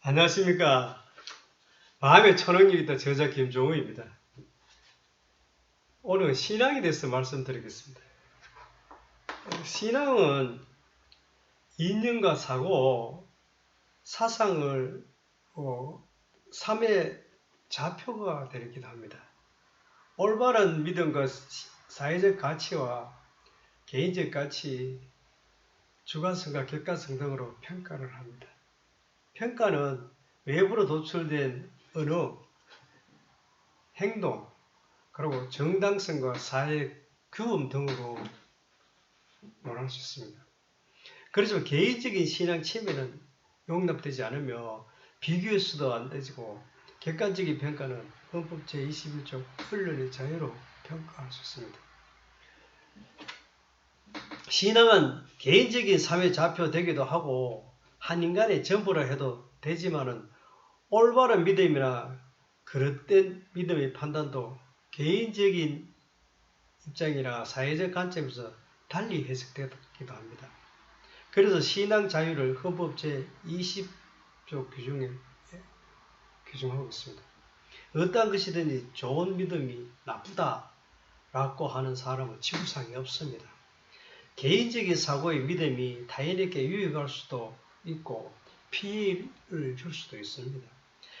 안녕하십니까. 마음의 천원일이다 저자 김종우입니다. 오늘 신앙에 대해서 말씀드리겠습니다. 신앙은 인연과 사고, 사상을 어, 삶의 좌표가 되기도 합니다. 올바른 믿음과 시- 사회적 가치와 개인적 가치, 주관성과 객관성 등으로 평가를 합니다. 평가는 외부로 도출된 언어, 행동, 그리고 정당성과 사회 규범 등으로 논할 수 있습니다. 그렇지만 개인적인 신앙 침해는 용납되지 않으며 비교의 수도 안 되지고 객관적인 평가는 헌법 제21조 훈련의 자유로 평가할 수 있습니다. 신앙은 개인적인 삶의 좌표 되기도 하고 한 인간의 전부라 해도 되지만은 올바른 믿음이나 그릇된 믿음의 판단도 개인적인 입장이나 사회적 관점에서 달리 해석되기도 합니다. 그래서 신앙 자유를 헌법 제20조 규정에 규정하고 있습니다. 어떠한 것이든지 좋은 믿음이 나쁘다라고 하는 사람은 지구상에 없습니다. 개인적인 사고의 믿음이 타인에게 유익할 수도 있고 피해를 줄 수도 있습니다.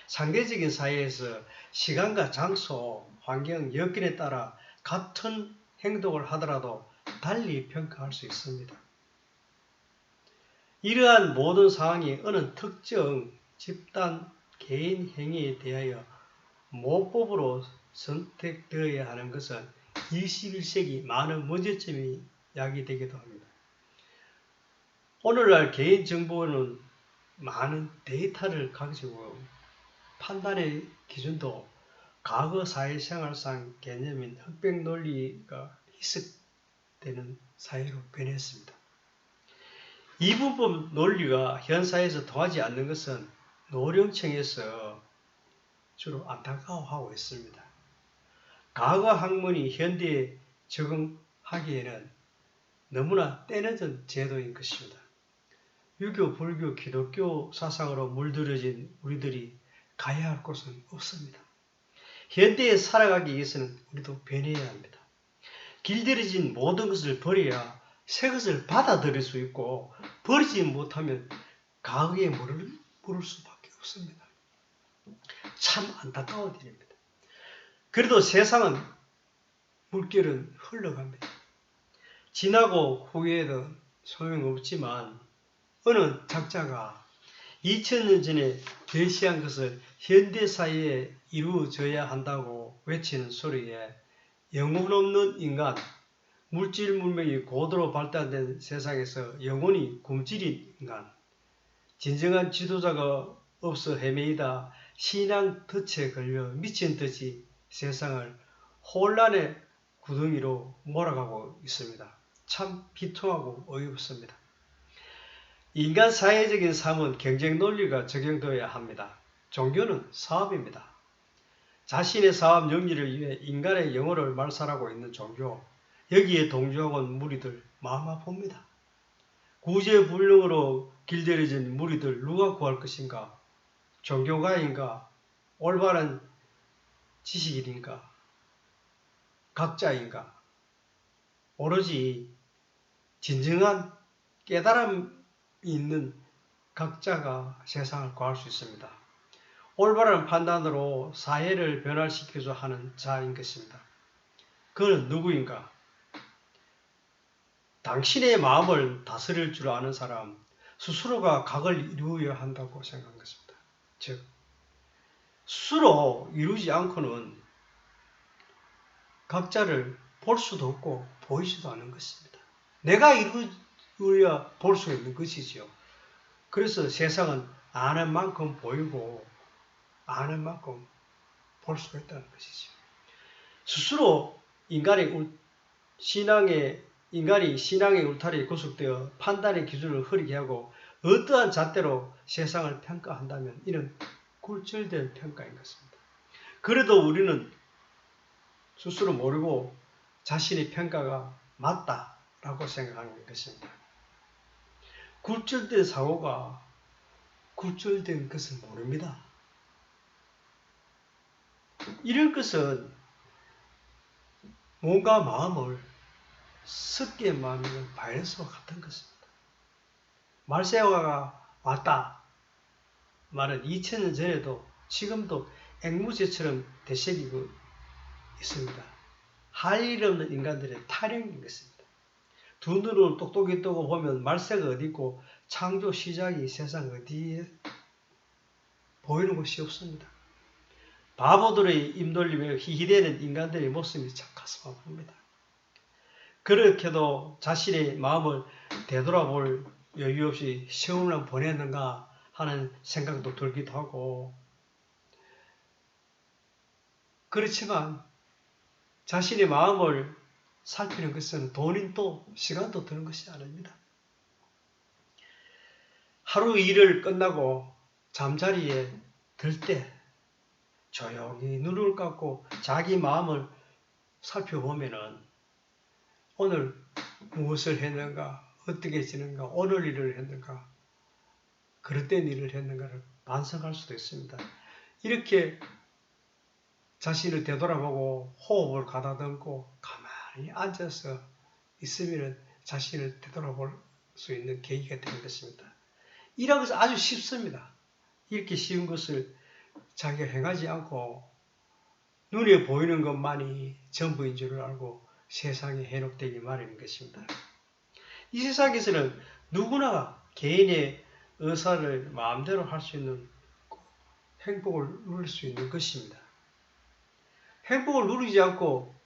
상대적인 사회에서 시간과 장소, 환경, 여건에 따라 같은 행동을 하더라도 달리 평가할 수 있습니다. 이러한 모든 상황이 어느 특정 집단, 개인 행위에 대하여 모법으로 선택되어야 하는 것은 21세기 많은 문제점이 야기되기도 합니다. 오늘날 개인정보는 많은 데이터를 가지고 판단의 기준도 과거 사회생활상 개념인 흑백 논리가 희석되는 사회로 변했습니다. 이분법 논리가 현 사회에서 통하지 않는 것은 노령층에서 주로 안타까워하고 있습니다. 과거 학문이 현대에 적응하기에는 너무나 때늦은 제도인 것입니다. 유교, 불교, 기독교 사상으로 물들여진 우리들이 가야 할 곳은 없습니다. 현대에 살아가기 위해서는 우리도 변해야 합니다. 길들여진 모든 것을 버려야 새 것을 받아들일 수 있고 버리지 못하면 과거에 물을, 물을 수밖에 없습니다. 참 안타까운 일입니다. 그래도 세상은 물결은 흘러갑니다. 지나고 후회해도 소용없지만 어느 작자가 2000년 전에 제시한 것을 현대사회에 이루어져야 한다고 외치는 소리에 영혼 없는 인간, 물질 문명이 고도로 발달된 세상에서 영혼이 굶주린 인간, 진정한 지도자가 없어 헤매이다 신앙 덫에 걸려 미친 듯이 세상을 혼란의 구덩이로 몰아가고 있습니다. 참 비통하고 어이없습니다. 인간 사회적인 삶은 경쟁 논리가 적용되어야 합니다. 종교는 사업입니다. 자신의 사업 영리를 위해 인간의 영혼을 말살하고 있는 종교, 여기에 동조하고 온 무리들 마음 아픕니다. 구제불능으로 길들여진 무리들 누가 구할 것인가? 종교가인가? 올바른 지식인인가? 각자인가? 오로지 진정한 깨달음이 있는 각자가 세상을 구할 수 있습니다. 올바른 판단으로 사회를 변화시켜서 하는 자인 것입니다. 그는 누구인가? 당신의 마음을 다스릴 줄 아는 사람, 스스로가 각을 이루어야 한다고 생각한 것입니다. 즉, 스스로 이루지 않고는 각자를 볼 수도 없고 보이지도 않는 것입니다. 내가 이루 어야 볼수 있는 것이지요. 그래서 세상은 아는 만큼 보이고 아는 만큼 볼 수가 있다는 것이죠. 스스로 인간의 신앙의 인간이 신앙의 울타리에 구속되어 판단의 기준을 흐리게 하고 어떠한 잣대로 세상을 평가한다면 이는 굴절된 평가인 것입니다. 그래도 우리는 스스로 모르고 자신의 평가가 맞다라고 생각하는 것입니다. 굴절된 사고가 굴절된 것을 모릅니다. 이런 것은 몸과 마음을 섞게 만드는 바이러스와 같은 것입니다. 말세화가 왔다. 말은 2000년 전에도 지금도 앵무새처럼 되새기고 있습니다. 할 일 없는 인간들의 타령인 것입니다. 두 눈으로 똑똑히 뜨고 보면 말세가 어디 있고 창조 시작이 세상 어디에 보이는 곳이 없습니다. 바보들의 입놀림에 희희대는 인간들의 모습이 참 가슴 아픕니다. 그렇게도 자신의 마음을 되돌아볼 여유 없이 세월을 보냈는가 하는 생각도 들기도 하고 그렇지만 자신의 마음을 살피는 것은 돈인 또 시간도 드는 것이 아닙니다. 하루 일을 끝나고 잠자리에 들 때 조용히 눈을 감고 자기 마음을 살펴보면은 오늘 무엇을 했는가, 어떻게 지는가, 오늘 일을 했는가, 그릇된 일을 했는가를 반성할 수도 있습니다. 이렇게 자신을 되돌아보고 호흡을 가다듬고 가만히 앉아서 있으면 자신을 되돌아볼 수 있는 계기가 되는 것입니다. 이런 것은 아주 쉽습니다. 이렇게 쉬운 것을 자기가 행하지 않고 눈에 보이는 것만이 전부인 줄 알고 세상에 해놓되기 마련인 것입니다. 이 세상에서는 누구나 개인의 의사를 마음대로 할 수 있는 행복을 누릴 수 있는 것입니다. 행복을 누리지 않고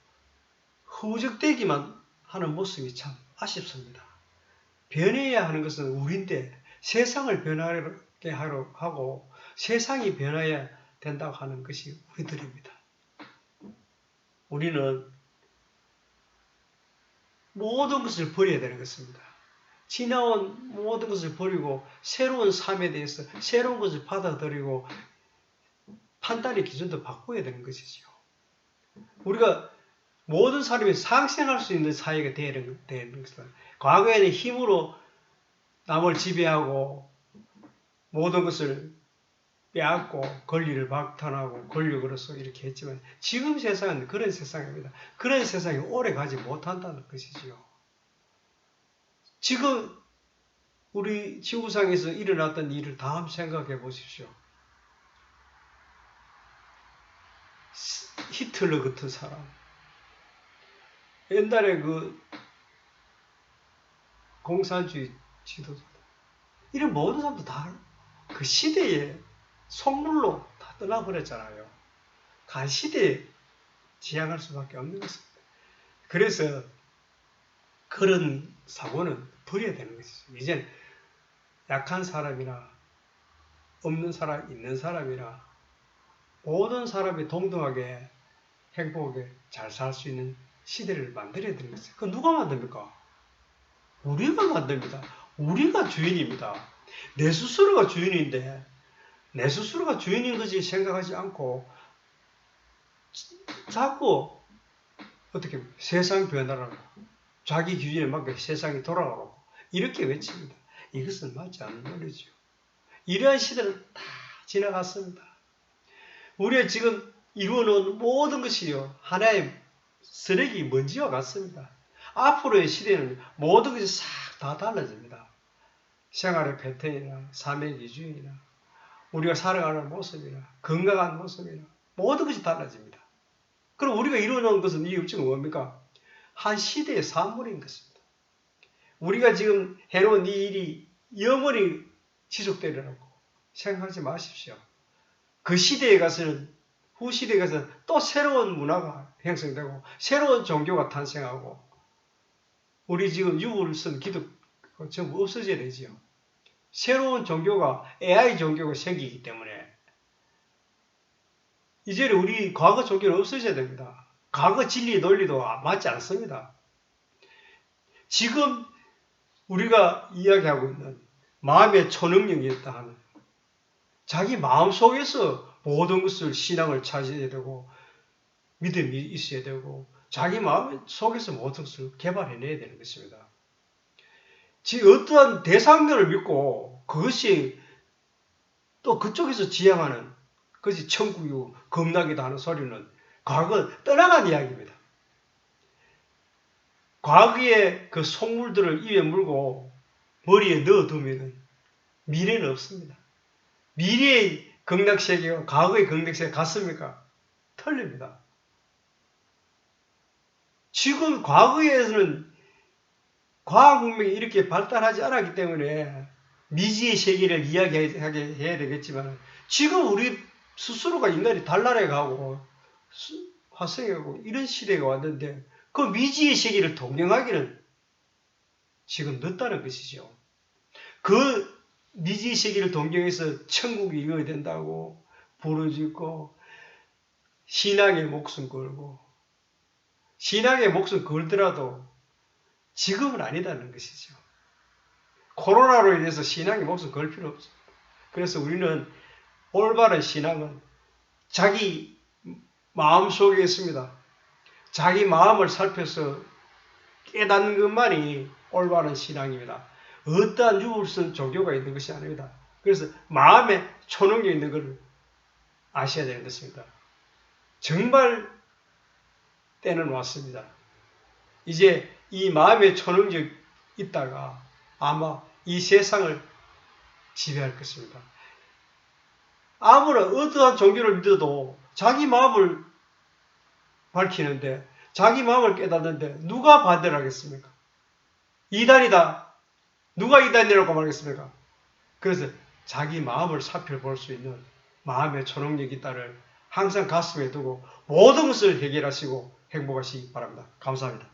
허우적대기만 하는 모습이 참 아쉽습니다. 변해야 하는 것은 우리인데 세상을 변하게 하려 하고 세상이 변해야 된다고 하는 것이 우리들입니다. 우리는 모든 것을 버려야 되는 것입니다. 지나온 모든 것을 버리고 새로운 삶에 대해서 새로운 것을 받아들이고 판단의 기준도 바꿔야 되는 것이죠. 우리가 모든 사람이 상생할 수 있는 사회가 되는, 되는 것은 과거에는 힘으로 남을 지배하고 모든 것을 빼앗고 권리를 박탈하고 권력으로서 이렇게 했지만 지금 세상은 그런 세상입니다. 그런 세상이 오래 가지 못한다는 것이지요. 지금 우리 지구상에서 일어났던 일을 다음 생각해 보십시오. 히틀러 같은 사람. 옛날에 그 공산주의 지도자. 이런 모든 사람도 다 그 시대에 속물로 다 떠나버렸잖아요. 간 시대에 지향할 수밖에 없는 것입니다. 그래서 그런 사고는 버려야 되는 것이죠. 이제 약한 사람이나 없는 사람, 있는 사람이나 모든 사람이 동등하게 행복하게 잘 살 수 있는 시대를 만들어야 되는 것이에요. 그 누가 만듭니까? 우리가 만듭니다. 우리가 주인입니다. 내 스스로가 주인인데 내 스스로가 주인인 것이 생각하지 않고 자꾸 어떻게 세상 변화라고 자기 기준에 맞게 세상이 돌아가고 이렇게 외칩니다. 이것은 맞지 않는 논리죠. 이러한 시대는 다 지나갔습니다. 우리가 지금 이루어놓은 모든 것이요 하나의 쓰레기 먼지와 같습니다. 앞으로의 시대는 모든 것이 싹 다 달라집니다. 생활의 패턴이나 삶의 기준이나 우리가 살아가는 모습이나 건강한 모습이나 모든 것이 달라집니다. 그럼 우리가 이루어놓은 것은 이 업적은 뭡니까? 한 시대의 산물인 것입니다. 우리가 지금 해놓은 이 일이 영원히 지속되리라고 생각하지 마십시오. 그 시대에 가서는 후 시대에 가서는 또 새로운 문화가 형성되고 새로운 종교가 탄생하고 우리 지금 쓴 기독 전부 없어져야 되지요. 새로운 종교가 AI 종교가 생기기 때문에 이제는 우리 과거 종교는 없어져야 됩니다. 과거 진리 논리도 맞지 않습니다. 지금 우리가 이야기하고 있는 마음의 초능력이었다 하는 자기 마음 속에서 모든 것을 신앙을 찾아야 되고 믿음이 있어야 되고 자기 마음 속에서 모든 것을 개발해내야 되는 것입니다. 지 어떠한 대상들을 믿고 그것이 또 그쪽에서 지향하는 그것이 천국이고 겁나기도 하는 소리는 과거 떠나간 이야기입니다. 과거의 그 속물들을 입에 물고 머리에 넣어두면 미래는 없습니다. 미래의 극락세계와 과거의 극락세계 같습니까? 틀립니다. 지금 과거에서는 과학 문명이 이렇게 발달하지 않았기 때문에 미지의 세계를 이야기하게 해야 되겠지만 지금 우리 스스로가 인간이 달나라에 가고 수- 화성에 가고 이런 시대가 왔는데 그 미지의 세계를 동경하기는 지금 늦다는 것이죠. 그 미지의 세계를 동경해서 천국이 이루어야 된다고 부르짖고 신앙의 목숨 걸고 신앙의 목숨 걸더라도 지금은 아니다는 것이죠. 코로나로 인해서 신앙의 목숨 걸 필요 없습니다. 그래서 우리는 올바른 신앙은 자기 마음 속에 있습니다. 자기 마음을 살펴서 깨닫는 것만이 올바른 신앙입니다. 어떠한 유물선 종교가 있는 것이 아닙니다. 그래서 마음에 초능력 있는 것을 아셔야 되는 것입니다. 정말 때는 왔습니다. 이제 이 마음의 초능력 있다가 아마 이 세상을 지배할 것입니다. 아무나 어떠한 종교를 믿어도 자기 마음을 밝히는데 자기 마음을 깨닫는데 누가 반대를 하겠습니까? 이단이다. 누가 이단이라고 말하겠습니까? 그래서 자기 마음을 살펴볼 수 있는 마음의 초능력이 있다를 항상 가슴에 두고 모든 것을 해결하시고 행복하시기 바랍니다. 감사합니다.